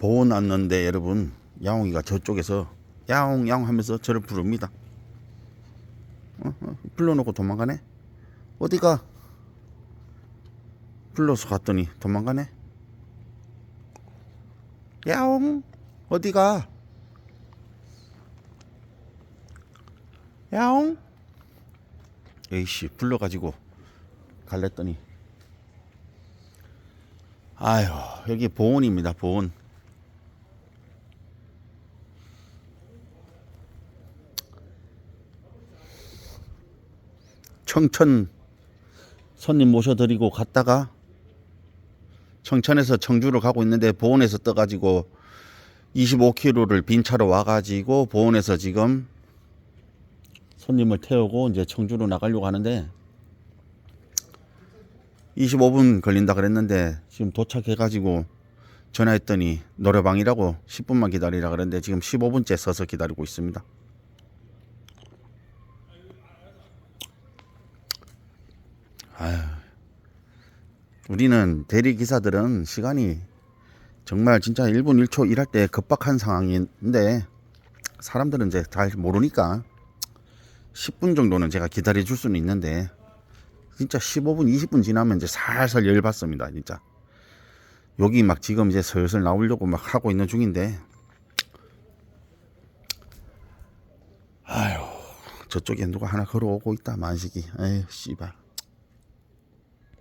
보온 왔는데 여러분 야옹이가 저쪽에서 야옹 야옹 하면서 저를 부릅니다. 어? 어? 불러놓고 도망가네? 어디가? 불러서 갔더니 도망가네? 야옹 어디가? 야옹 에이씨 불러가지고 갈랬더니 아유 여기 보온입니다 보온 청천 손님 모셔드리고 갔다가 청천에서 청주로 가고 있는데 보온에서 떠가지고 25km를 빈 차로 와가지고 보온에서 지금 손님을 태우고 이제 청주로 나가려고 하는데 25분 걸린다 그랬는데 지금 도착해가지고 전화했더니 노래방이라고 10분만 기다리라 그랬는데 지금 15분째 서서 기다리고 있습니다. 우리는 대리 기사들은 시간이 정말 진짜 1분 1초 일할 때 급박한 상황인데 사람들은 이제 잘 모르니까 10분 정도는 제가 기다려 줄 수는 있는데 진짜 15분 20분 지나면 이제 살살 열 받습니다 진짜. 여기 막 지금 이제 슬슬 나오려고 막 하고 있는 중인데. 아유 저쪽에 누가 하나 걸어오고 있다 만식이. 에휴 씨발